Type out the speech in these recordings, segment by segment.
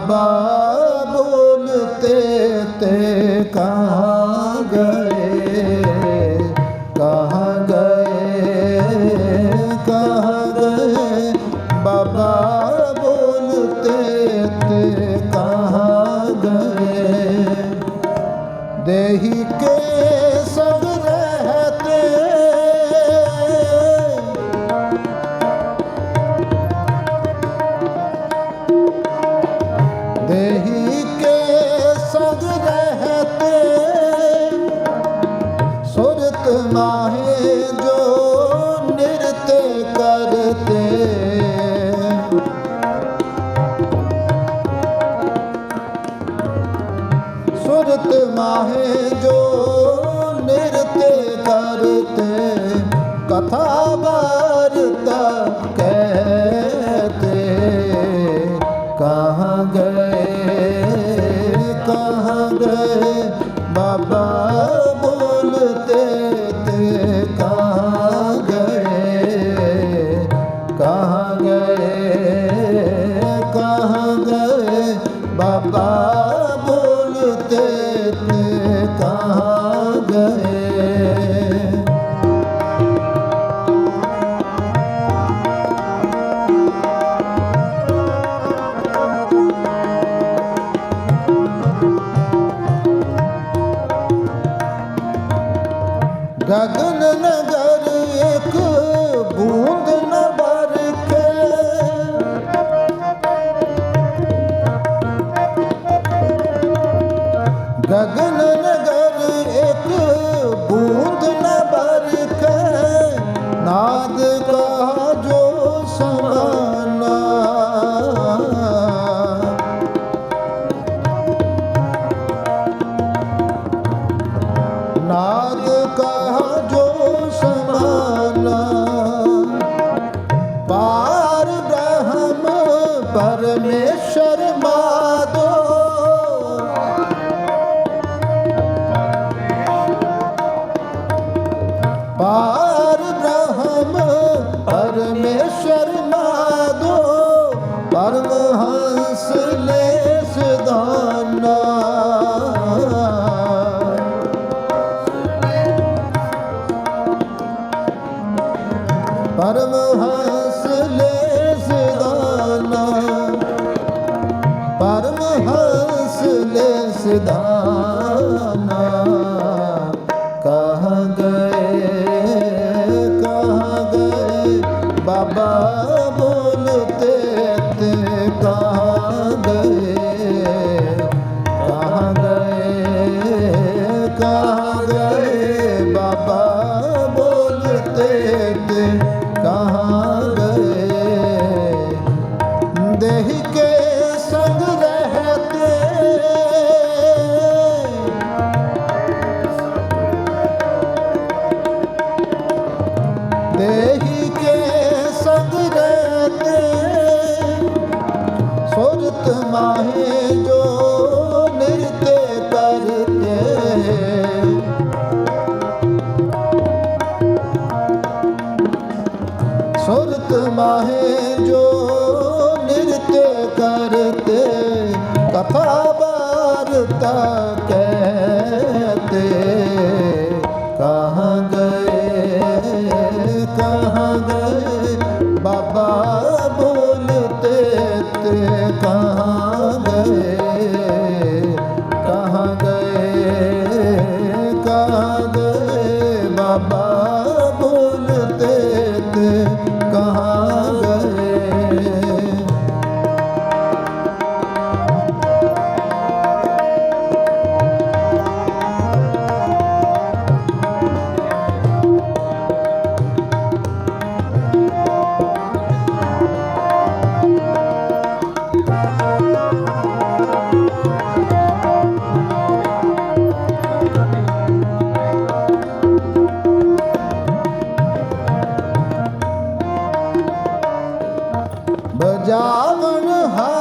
Abba. कहाँ गए Da da da. মাহে बजावन हारो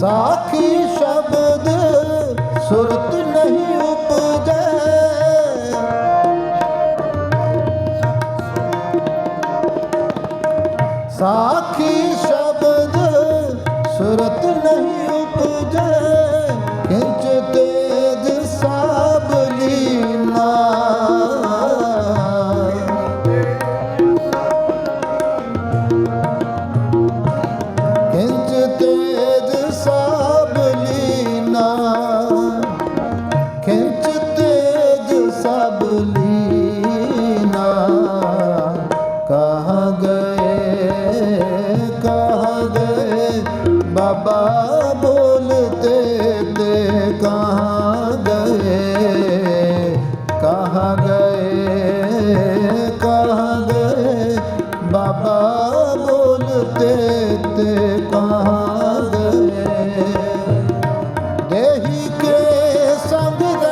ਸਾਖੀ ਸ਼ਬਦ ਸੁਰਤ ਨਹੀਂ ਉਪਜੈ। ਸਾਖ ਦੇਹੀ ਕੇ ਸੰਗ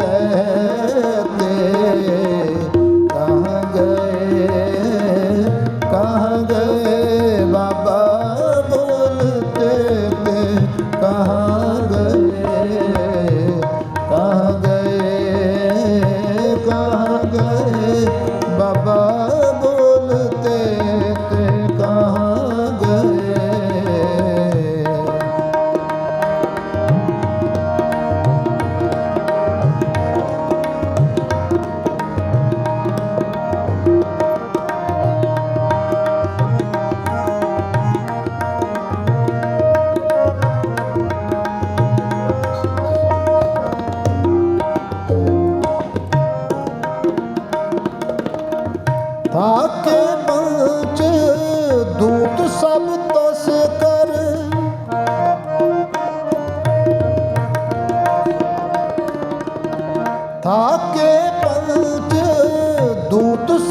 রে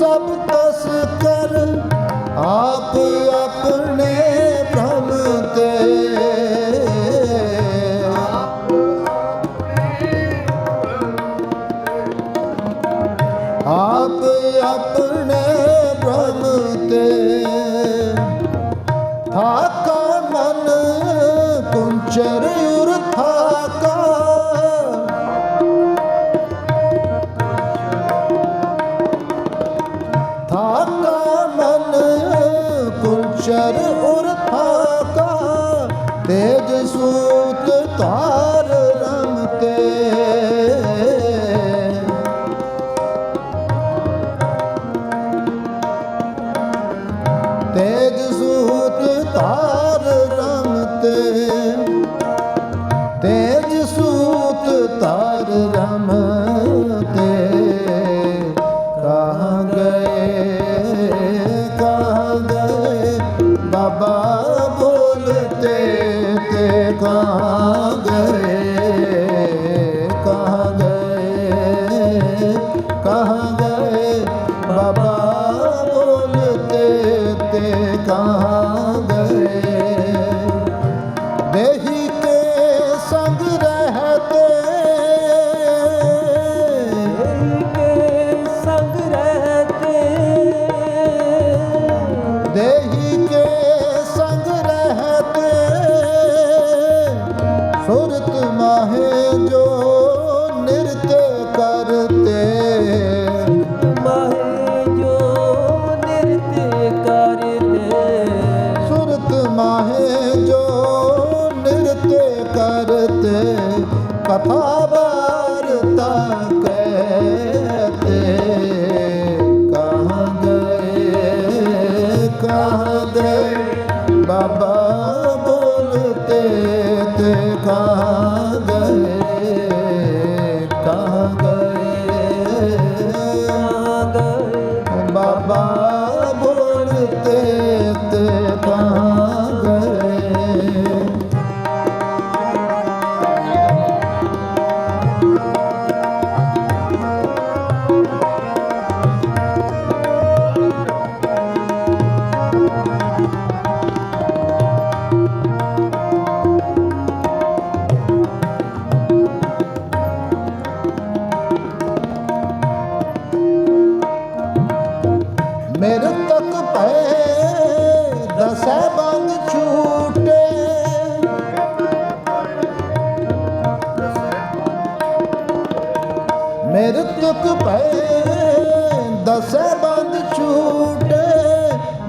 ਸਭ ਤਸ ਕਰ ਆਪ ਆਪਣਾ चर उर था का तेज सू ਬਾਬਾ ਬੋਲਤੇ ਤੇ ਕਾਂਗ ਸੁਰਤ ਮਾਹੇ ਜੋ রাধা ਮੇਰ ਪਏ ਦਸੈ ਬੰਦ ਛੂਟੇ ਮੇਰ ਤੱਕ ਪਏ ਦਸੈ ਬੰਦ ਛੂਟੇ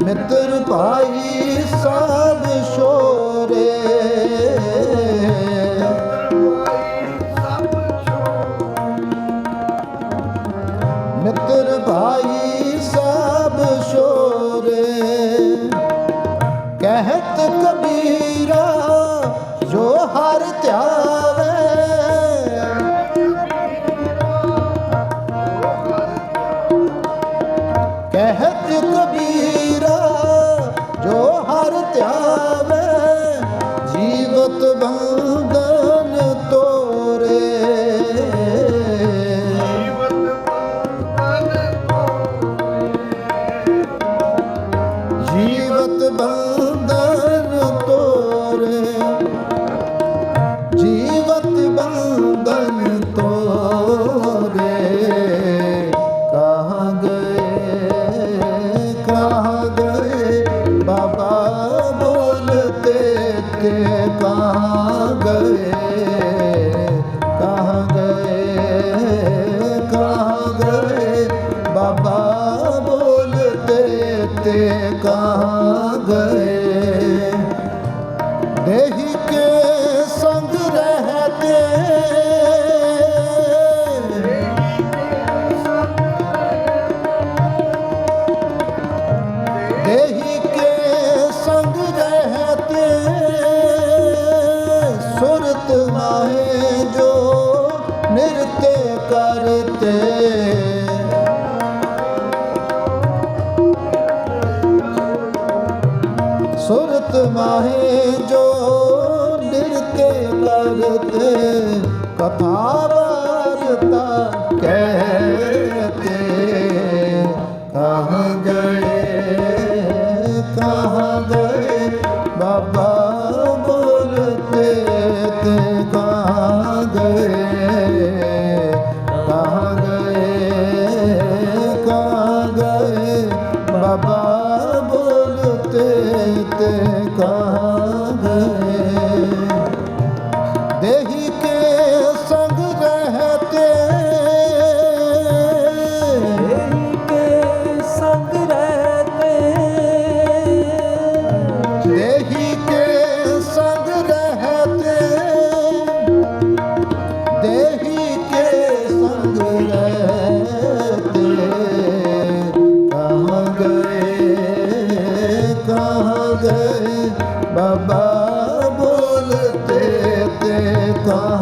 ਮਿੱਤਰ ਭਾਈ ਸਾਧ ਸ਼ੋਰੇ ਮਿੱਤਰ ਭਾਈ ਤੇ ਕਹਾ ਗਏ ਸੁਰਤ ਮਾਹੇ ਜੋ ਡਿਰ ਕੇ ਕਰਤੇ ਕਥਾ ਵਾਰਤਾ ਕਹਤੇ। ਕਹਾਂ ਗਏ ਕਹਾਂ ਗਏ ਬਾਬਾ 감사합니다.